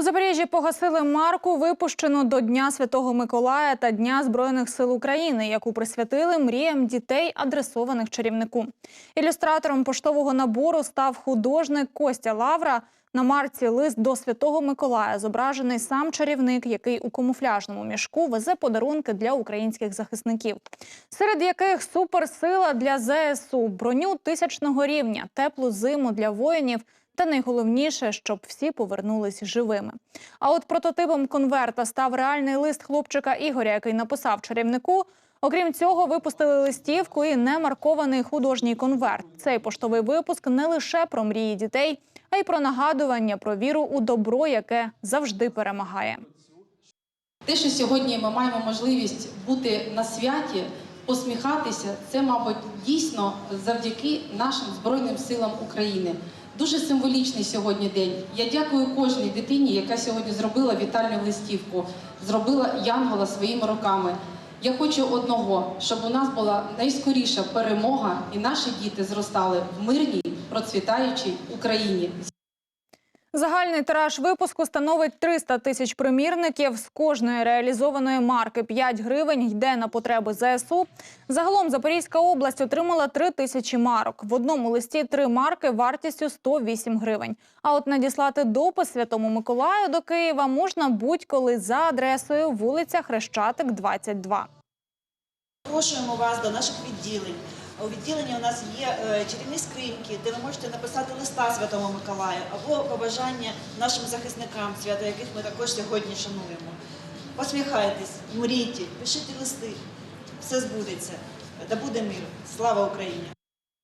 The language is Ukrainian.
У Запоріжжі погасили марку, випущену до Дня Святого Миколая та Дня Збройних сил України, яку присвятили мріям дітей, адресованих чарівнику. Ілюстратором поштового набору став художник Костя Лавра. На марці лист до Святого Миколая зображений сам чарівник, який у камуфляжному мішку везе подарунки для українських захисників, серед яких суперсила для ЗСУ, броню тисячного рівня, теплу зиму для воїнів та найголовніше, щоб всі повернулись живими. А от прототипом конверта став реальний лист хлопчика Ігоря, який написав чарівнику. Окрім цього, випустили листівку і немаркований художній конверт. Цей поштовий випуск не лише про мрії дітей, а й про нагадування про віру у добро, яке завжди перемагає. Те, що сьогодні ми маємо можливість бути на святі, посміхатися, це, мабуть, дійсно завдяки нашим Збройним силам України. Дуже символічний сьогодні день. Я дякую кожній дитині, яка сьогодні зробила вітальну листівку, зробила Янгола своїми руками. Я хочу одного, щоб у нас була найскоріша перемога, і наші діти зростали в мирній, процвітаючій Україні. Загальний тираж випуску становить 300 тисяч примірників. З кожної реалізованої марки 5 гривень йде на потреби ЗСУ. Загалом Запорізька область отримала 3 тисячі марок. В одному листі три марки вартістю 108 гривень. А от надіслати допис Святому Миколаю до Києва можна будь-коли за адресою вулиця Хрещатик, 22. Запрошуємо вас до наших відділень. У відділенні у нас є е, чарівні скриньки, де ви можете написати листа Святому Миколаю або побажання нашим захисникам, свято яких ми також сьогодні шануємо. Посміхайтесь, мрійте, пишіть листи, все збудеться. Да буде мир. Слава Україні!